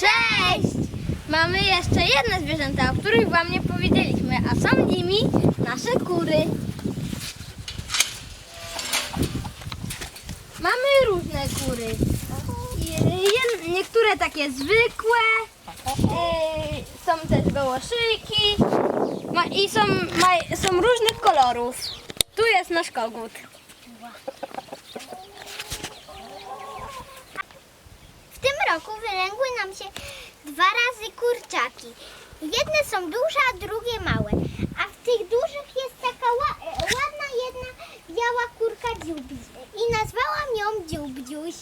Cześć! Mamy jeszcze jedne zwierzęta, o których Wam nie powiedzieliśmy, a są nimi nasze kury. Mamy różne kury. Niektóre takie zwykłe, yy, są też gołoszyki ma, i są, są różnych kolorów. Tu jest nasz kogut. W tym roku nam się dwa razy kurczaki. Jedne są duże, a drugie małe. A w tych dużych jest taka ła- ładna jedna biała kurka dziubdziuś. I nazwałam ją dziubdziuś.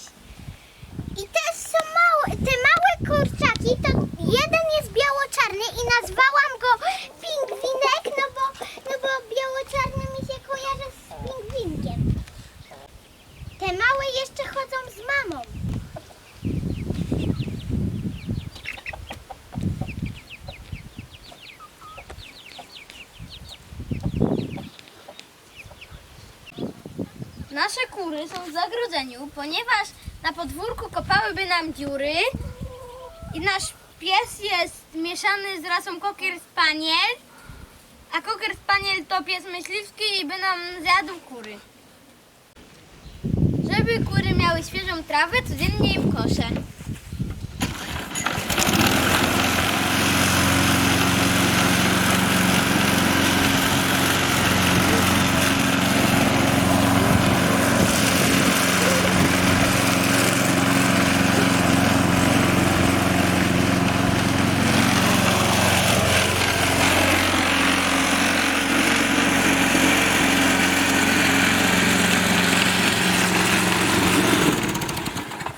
I też są małe, te małe kurczaki, to jeden jest biało-czarny i nazwałam go pingwinek, no bo, no bo biało-czarny mi się kojarzy z pingwinkiem. Te małe jeszcze chodzą z mamą. Nasze kury są w zagrodzeniu, ponieważ na podwórku kopałyby nam dziury i nasz pies jest mieszany z rasą Cocker Spaniel, a Cocker Spaniel to pies myśliwski i by nam zjadł kury. Żeby kury miały świeżą trawę, codziennie im koszę.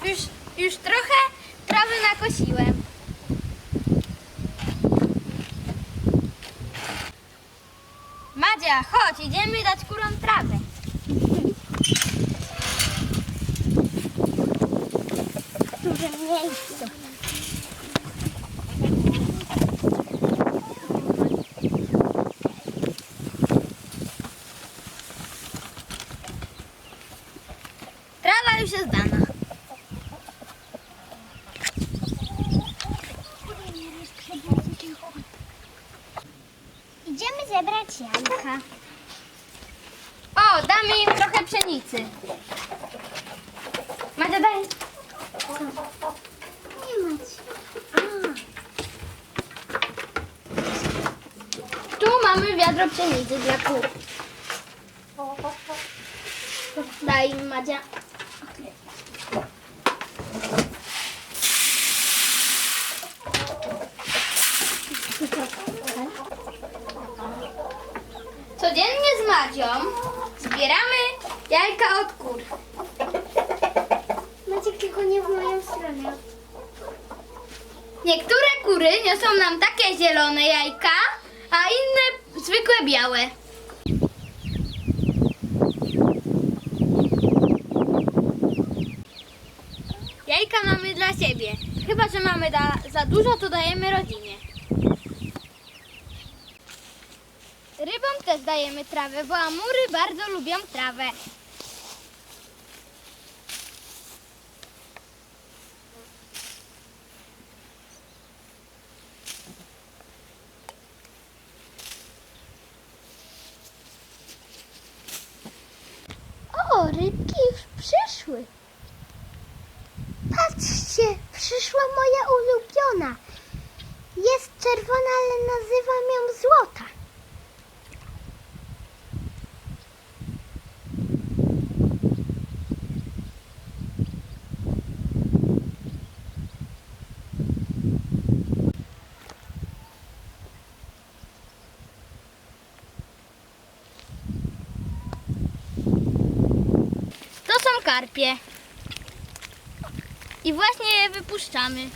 Już, już trochę trawy nakosiłem. Madzia, chodź, idziemy dać kurom trawę. duże miejsce. Trawa już jest dana. Idziemy zebrać jajka. O, damy im trochę pszenicy. Madzia, daj. Nie mać. Tu mamy wiadro pszenicy dla kur. Daj im, Madzia. Codziennie z Madzią zbieramy jajka od kur. Maciek tylko nie w moją stronę. Niektóre kury niosą nam takie zielone jajka, a inne zwykłe białe. Jajka mamy dla siebie. Chyba, że mamy za dużo, to dajemy rodzinie. Rybom też dajemy trawę, bo amury bardzo lubią trawę. O, rybki już przyszły. Patrzcie, przyszła moja ulubiona. Jest czerwona, I właśnie je wypuszczamy.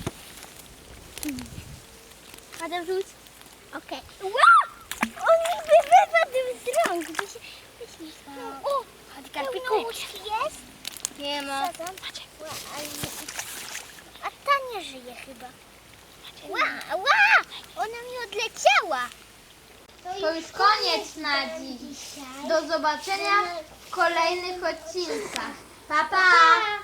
Pada rzuć. Okej. Wow! On mi wypadł z rąk. By się, by się stało. O, Chodź, pełnołuczki jest? Nie ma. A ta nie żyje chyba. Ła, ła! Ona mi odleciała. To już koniec na dziś. Do zobaczenia w kolejnych odcinkach. 爸爸。